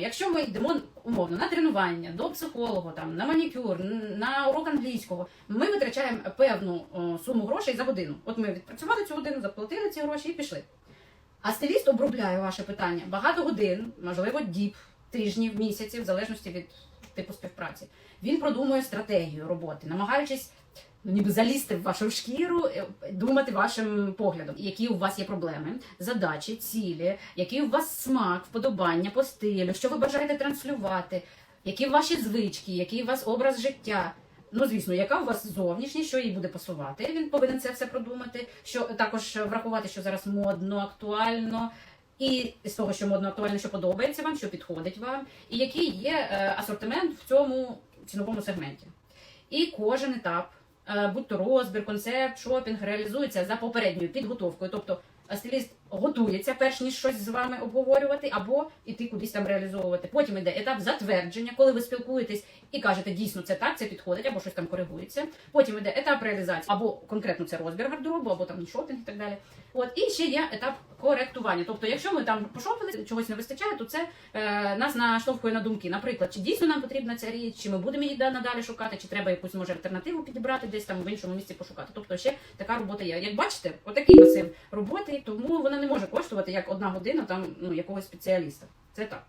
Якщо ми йдемо умовно на тренування до психолога, там на манікюр, на урок англійського, ми витрачаємо певну о, суму грошей за годину. От ми відпрацювали цю годину, заплатили ці гроші і пішли. А стиліст обробляє ваше питання багато годин, можливо, діб, тижнів, місяців, в залежності від типу співпраці. Він продумує стратегію роботи, намагаючись ну, ніби залізти в вашу шкіру, е, думати вашим поглядом, які у вас є проблеми, задачі, цілі, який у вас смак, вподобання по стилю, що ви бажаєте транслювати, які ваші звички, який у вас образ життя. Ну, звісно, яка у вас зовнішність, що їй буде пасувати. Він повинен це все продумати. Що також врахувати, що зараз модно, актуально, і з того, що модно актуально, що подобається вам, що підходить вам, і який є е, асортимент в цьому ціновому сегменті. І кожен етап, е, будь то розбір, концепт, шопінг, реалізується за попередньою підготовкою. Тобто е, стиліст готується, перш ніж щось з вами обговорювати, або іти кудись там реалізовувати. Потім йде етап затвердження, коли ви спілкуєтесь і кажете, дійсно це так, це підходить, або щось там коригується. Потім йде етап реалізації, або конкретно це розбір гардеробу, або там шопінг і так далі. От і ще є етап коректування. Тобто, якщо ми там пошопили, чогось не вистачає, то це е, нас наштовхує на думки. Наприклад, чи дійсно нам потрібна ця річ, чи ми будемо її надалі шукати, чи треба якусь може альтернативу підібрати, десь там в іншому місці пошукати. Тобто ще така робота є. Як бачите, отакий масив роботи, тому вона не може коштувати як одна година там ну якогось спеціаліста. Це так.